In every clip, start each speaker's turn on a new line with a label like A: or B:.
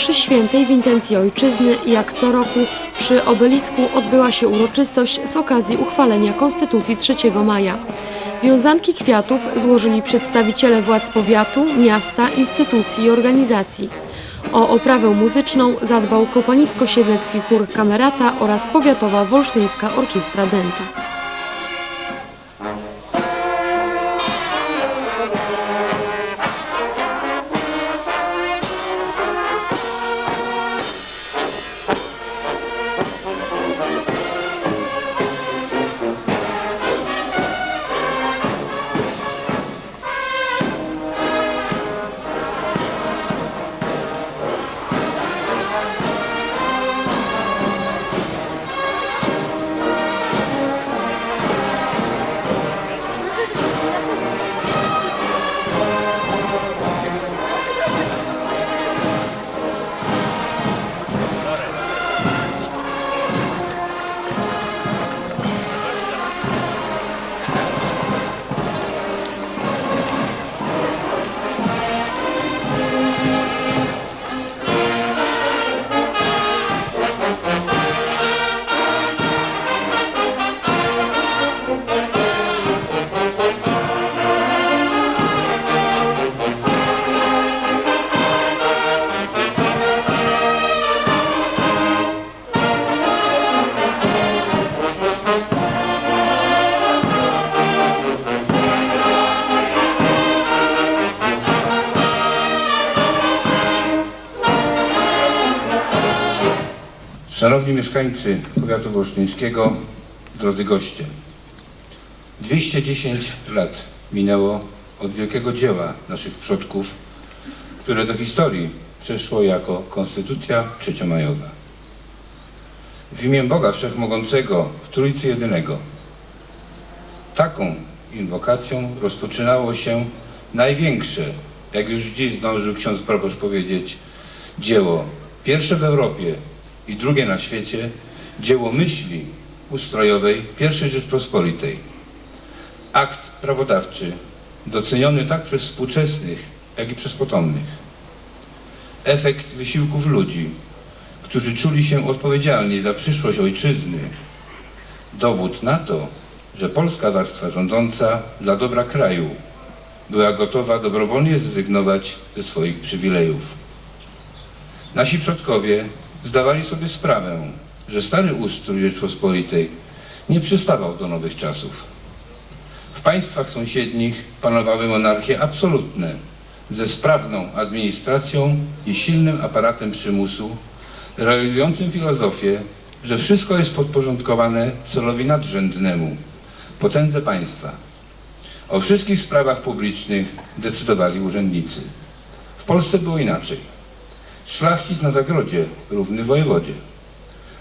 A: mszy świętej w intencji ojczyzny, jak co roku przy obelisku odbyła się uroczystość z okazji uchwalenia Konstytucji 3 maja. Wiązanki kwiatów złożyli przedstawiciele władz powiatu, miasta, instytucji i organizacji. O oprawę muzyczną zadbał Kopanicko-Siedlecki Chór Kamerata oraz Powiatowa Wolsztyńska Orkiestra Dęta.
B: Szanowni mieszkańcy powiatu wolsztyńskiego, drodzy goście. 210 lat minęło od wielkiego dzieła naszych przodków, które do historii przeszło jako Konstytucja Trzeciomajowa. W imię Boga Wszechmogącego w Trójcy Jedynego. Taką inwokacją rozpoczynało się największe, jak już dziś zdążył ksiądz proboszcz powiedzieć, dzieło pierwsze w Europie i drugie na świecie, dzieło myśli ustrojowej pierwszej Rzeczpospolitej. Akt prawodawczy, doceniony tak przez współczesnych, jak i przez potomnych. Efekt wysiłków ludzi, którzy czuli się odpowiedzialni za przyszłość ojczyzny. Dowód na to, że polska warstwa rządząca dla dobra kraju była gotowa dobrowolnie zrezygnować ze swoich przywilejów. Nasi przodkowie zdawali sobie sprawę, że stary ustrój Rzeczpospolitej nie przystawał do nowych czasów. W państwach sąsiednich panowały monarchie absolutne, ze sprawną administracją i silnym aparatem przymusu, realizującym filozofię, że wszystko jest podporządkowane celowi nadrzędnemu, potędze państwa. O wszystkich sprawach publicznych decydowali urzędnicy. W Polsce było inaczej. Szlachcic na zagrodzie równy wojewodzie.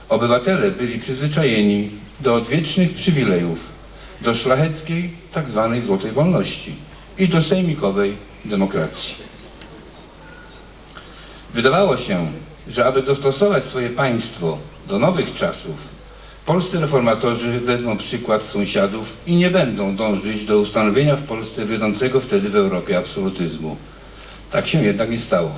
B: Obywatele byli przyzwyczajeni do odwiecznych przywilejów, do szlacheckiej tak zwanej złotej wolności i do sejmikowej demokracji. Wydawało się, że aby dostosować swoje państwo do nowych czasów, polscy reformatorzy wezmą przykład sąsiadów i nie będą dążyć do ustanowienia w Polsce wiodącego wtedy w Europie absolutyzmu. Tak się jednak nie stało.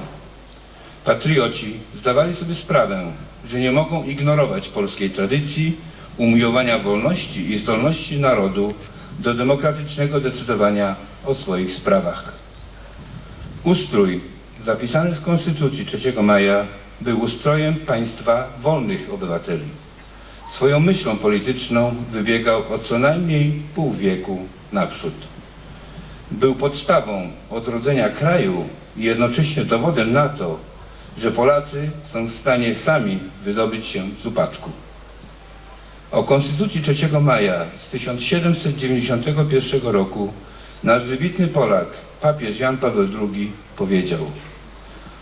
B: Patrioci zdawali sobie sprawę, że nie mogą ignorować polskiej tradycji, umiłowania wolności i zdolności narodu do demokratycznego decydowania o swoich sprawach. Ustrój zapisany w Konstytucji 3 maja był ustrojem państwa wolnych obywateli. Swoją myślą polityczną wybiegał o co najmniej pół wieku naprzód. Był podstawą odrodzenia kraju i jednocześnie dowodem na to, że Polacy są w stanie sami wydobyć się z upadku. O Konstytucji 3 maja z 1791 roku nasz wybitny Polak, papież Jan Paweł II powiedział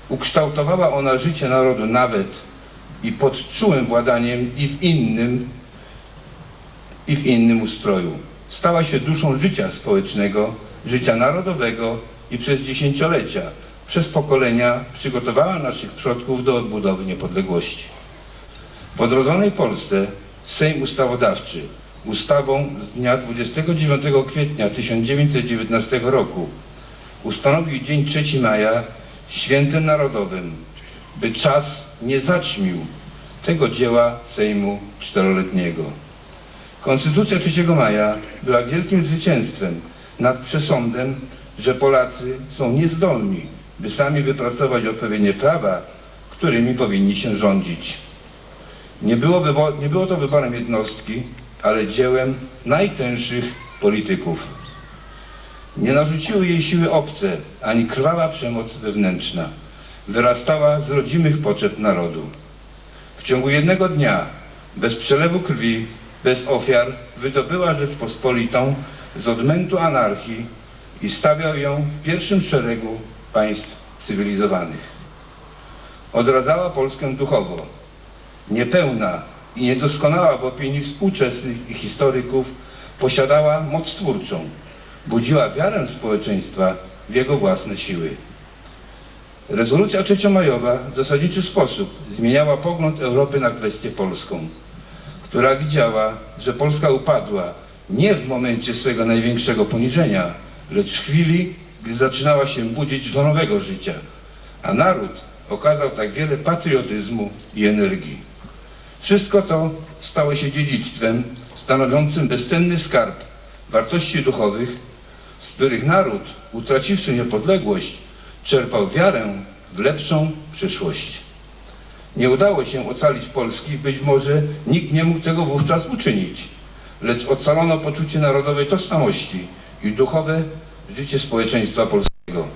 B: Ukształtowała ona życie narodu nawet i pod czułym władaniem i w innym i w innym ustroju. Stała się duszą życia społecznego, życia narodowego i przez dziesięciolecia przez pokolenia przygotowała naszych przodków do odbudowy niepodległości. W odrodzonej Polsce Sejm Ustawodawczy ustawą z dnia 29 kwietnia 1919 roku ustanowił dzień 3 maja świętem narodowym, by czas nie zaćmił tego dzieła Sejmu Czteroletniego. Konstytucja 3 maja była wielkim zwycięstwem nad przesądem, że Polacy są niezdolni, by sami wypracować odpowiednie prawa, którymi powinni się rządzić. Nie było, nie było to wyborem jednostki, ale dziełem najtęższych polityków. Nie narzuciły jej siły obce, ani krwawa przemoc wewnętrzna. Wyrastała z rodzimych potrzeb narodu. W ciągu jednego dnia, bez przelewu krwi, bez ofiar, wydobyła Rzeczpospolitą z odmętu anarchii i stawiał ją w pierwszym szeregu państw cywilizowanych. Odradzała Polskę duchowo. Niepełna i niedoskonała w opinii współczesnych i historyków, posiadała moc twórczą. Budziła wiarę społeczeństwa w jego własne siły. Rezolucja trzeciomajowa w zasadniczy sposób zmieniała pogląd Europy na kwestię polską, która widziała, że Polska upadła nie w momencie swojego największego poniżenia, lecz w chwili, gdy zaczynała się budzić do nowego życia, a naród okazał tak wiele patriotyzmu i energii. Wszystko to stało się dziedzictwem stanowiącym bezcenny skarb wartości duchowych, z których naród, utraciwszy niepodległość, czerpał wiarę w lepszą przyszłość. Nie udało się ocalić Polski, być może nikt nie mógł tego wówczas uczynić, lecz ocalono poczucie narodowej tożsamości i duchowe życie społeczeństwa polskiego,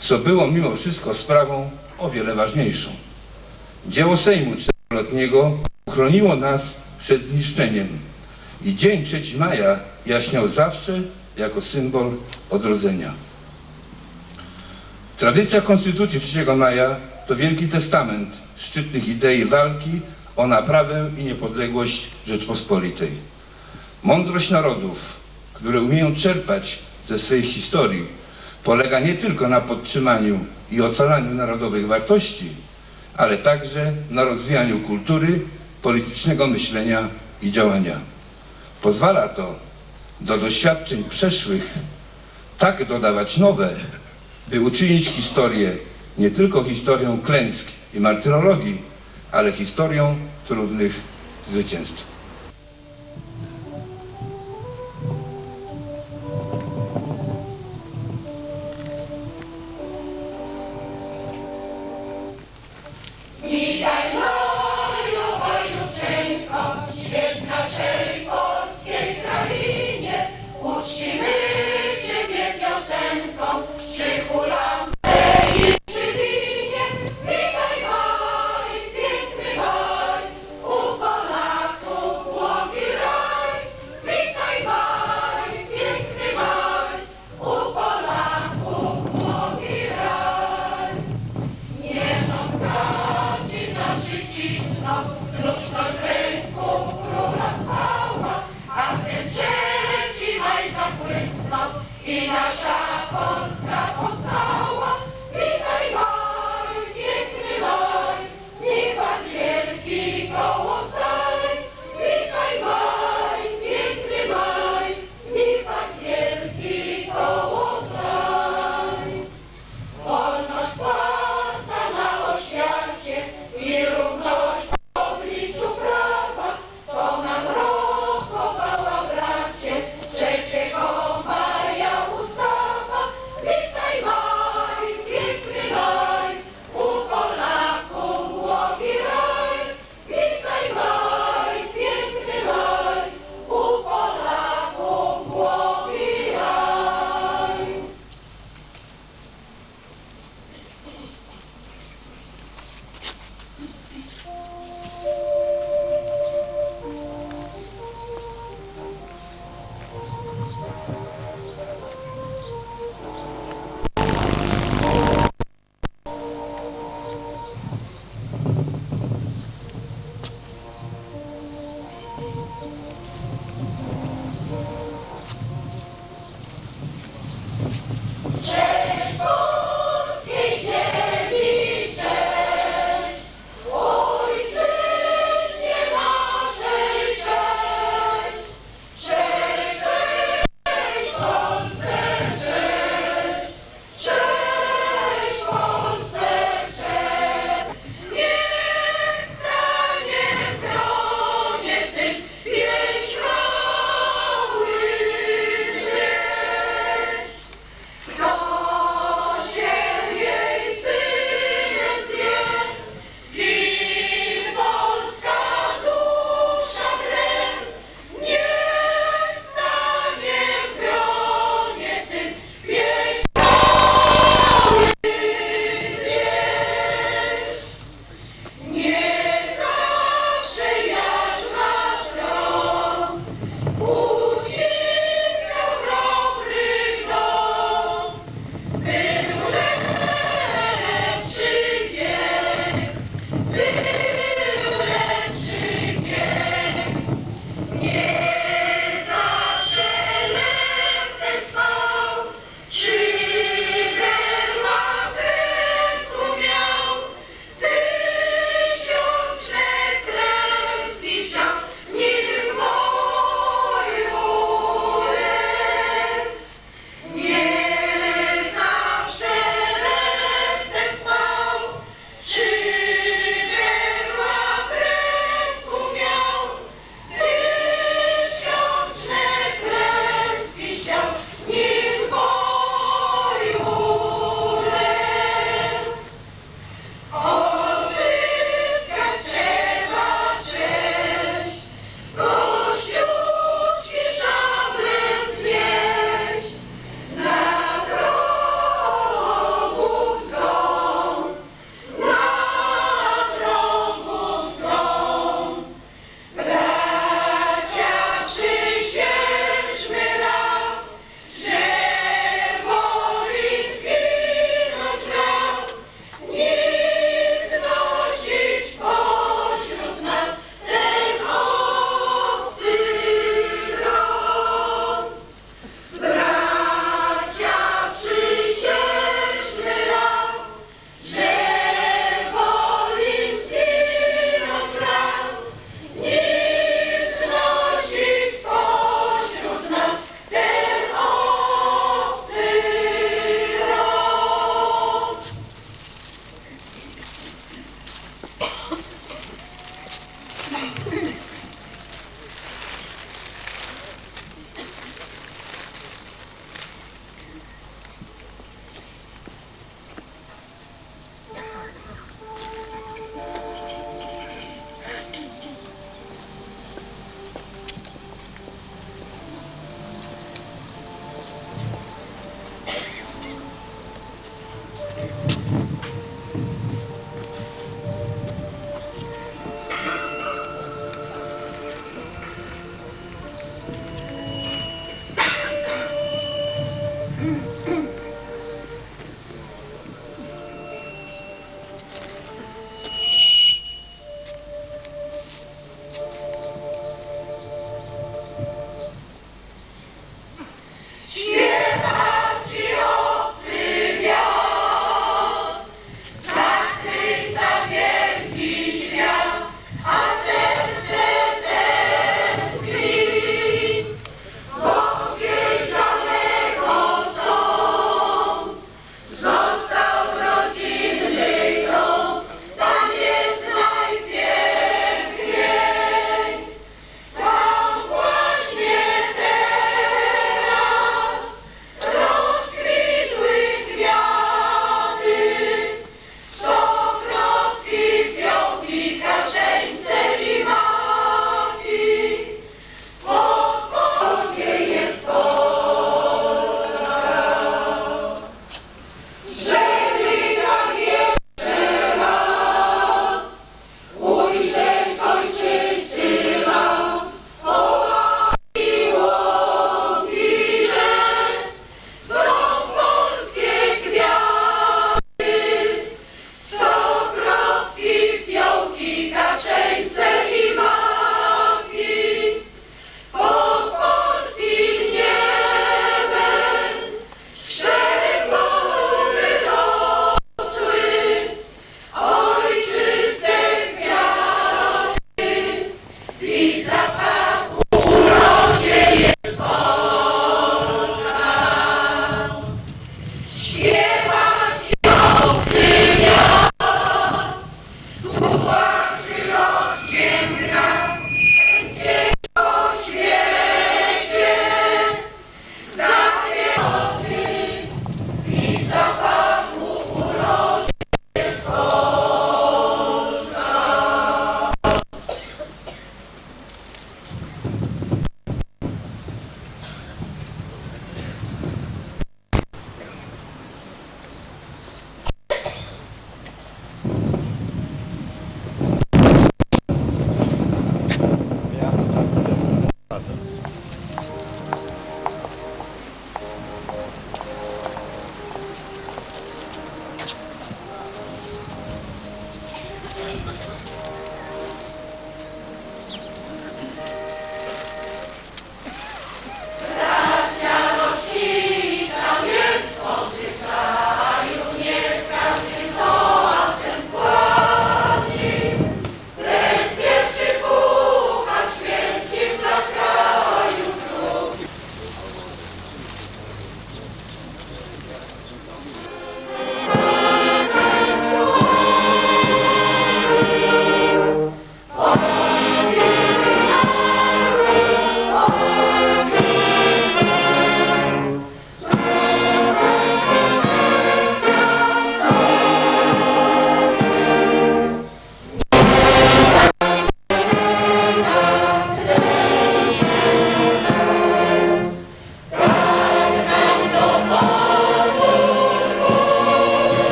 B: co było mimo wszystko sprawą o wiele ważniejszą. Dzieło Sejmu Czteroletniego uchroniło nas przed zniszczeniem i dzień 3 maja jaśniał zawsze jako symbol odrodzenia. Tradycja Konstytucji 3 maja to wielki testament szczytnych idei walki o naprawę i niepodległość Rzeczpospolitej. Mądrość narodów, które umieją czerpać ze swej historii, polega nie tylko na podtrzymaniu i ocalaniu narodowych wartości, ale także na rozwijaniu kultury, politycznego myślenia i działania. Pozwala to do doświadczeń przeszłych tak dodawać nowe, by uczynić historię nie tylko historią klęsk i martyrologii, ale historią trudnych zwycięstw.